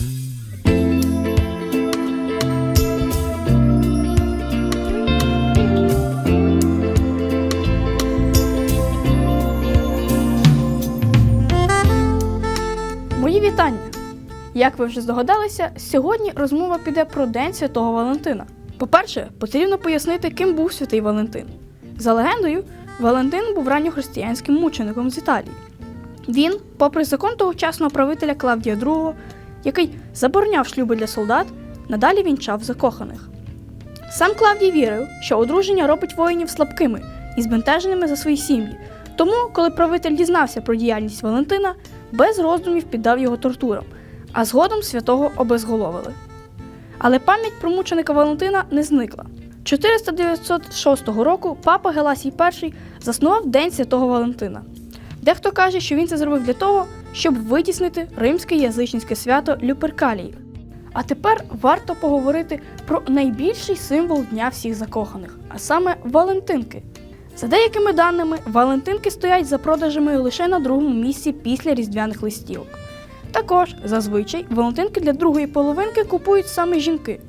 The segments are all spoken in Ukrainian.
Мої вітання! Як ви вже здогадалися, сьогодні розмова піде про День Святого Валентина. По-перше, потрібно пояснити, ким був святий Валентин. За легендою, Валентин був ранньохристиянським мучеником з Італії. Він, попри закон тогочасного правителя Клавдія II, який забороняв шлюби для солдат, надалі вінчав закоханих. Сам Клавдій вірив, що одруження робить воїнів слабкими і збентеженими за свої сім'ї. Тому, коли правитель дізнався про діяльність Валентина, без роздумів піддав його тортурам, а згодом святого обезголовили. Але пам'ять про мученика Валентина не зникла. 496 року папа Геласій І заснував День Святого Валентина. Дехто каже, що він це зробив для того, щоб витіснити римське язичницьке свято Люперкалії. А тепер варто поговорити про найбільший символ Дня всіх закоханих, а саме Валентинки. За деякими даними, Валентинки стоять за продажами лише на другому місці після різдвяних листівок. Також, зазвичай, Валентинки для другої половинки купують саме жінки.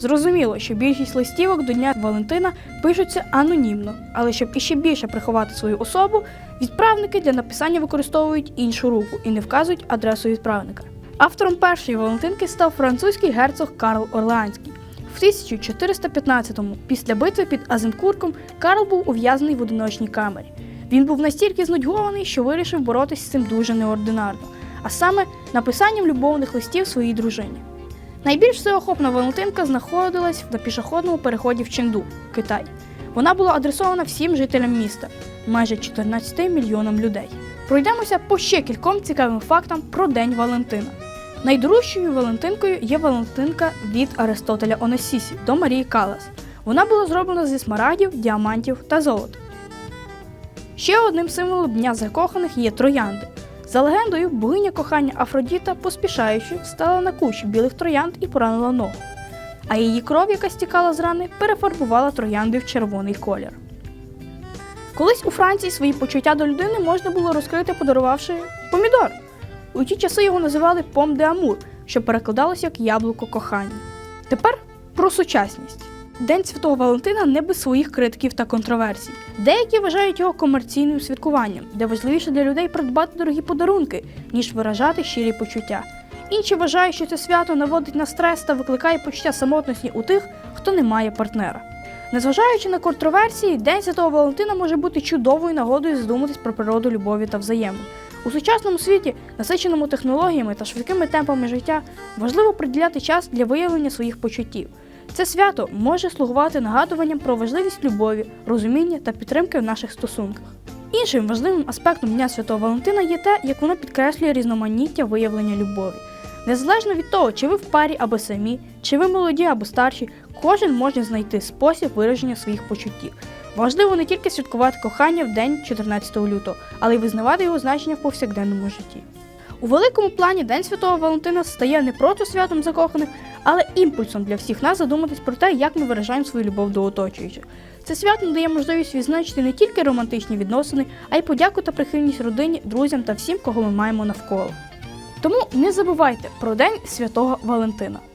Зрозуміло, що більшість листівок до Дня Валентина пишуться анонімно, але щоб іще більше приховати свою особу, відправники для написання використовують іншу руку і не вказують адресу відправника. Автором першої Валентинки став французький герцог Карл Орлеанський. В 1415-му, після битви під Азенкурком, Карл був ув'язнений в одиночній камері. Він був настільки знудьгований, що вирішив боротися з цим дуже неординарно, а саме написанням любовних листів своїй дружині. Найбільш всеохопна Валентинка знаходилась на пішохідному переході в Ченду, Китай. Вона була адресована всім жителям міста, майже 14 мільйонам людей. Пройдемося по ще кільком цікавим фактам про День Валентина. Найдорожчою Валентинкою є Валентинка від Аристотеля Оносісі до Марії Калас. Вона була зроблена зі смарагдів, діамантів та золота. Ще одним символом Дня закоханих є троянди. За легендою, богиня кохання Афродіта, поспішаючи, встала на кущ білих троянд і поранила ногу. А її кров, яка стікала з рани, перефарбувала троянди в червоний колір. Колись у Франції свої почуття до людини можна було розкрити, подарувавши помідор. У ті часи його називали пом де амур, що перекладалося як яблуко кохання. Тепер про сучасність. День Святого Валентина не без своїх критиків та контроверсій. Деякі вважають його комерційним святкуванням, де важливіше для людей придбати дорогі подарунки, ніж виражати щирі почуття. Інші вважають, що це свято наводить на стрес та викликає почуття самотності у тих, хто не має партнера. Незважаючи на контроверсії, День Святого Валентина може бути чудовою нагодою задуматись про природу любові та взаємин. У сучасному світі, насиченому технологіями та швидкими темпами життя, важливо приділяти час для виявлення своїх почуттів. Це свято може слугувати нагадуванням про важливість любові, розуміння та підтримки в наших стосунках. Іншим важливим аспектом Дня Святого Валентина є те, як воно підкреслює різноманіття виявлення любові. Незалежно від того, чи ви в парі або самі, чи ви молоді або старші, кожен може знайти спосіб вираження своїх почуттів. Важливо не тільки святкувати кохання в день 14 лютого, але й визнавати його значення в повсякденному житті. У великому плані День Святого Валентина стає не просто святом закоханих, але імпульсом для всіх нас задуматись про те, як ми виражаємо свою любов до оточуючих. Це свято надає можливість відзначити не тільки романтичні відносини, а й подяку та прихильність родині, друзям та всім, кого ми маємо навколо. Тому не забувайте про День Святого Валентина.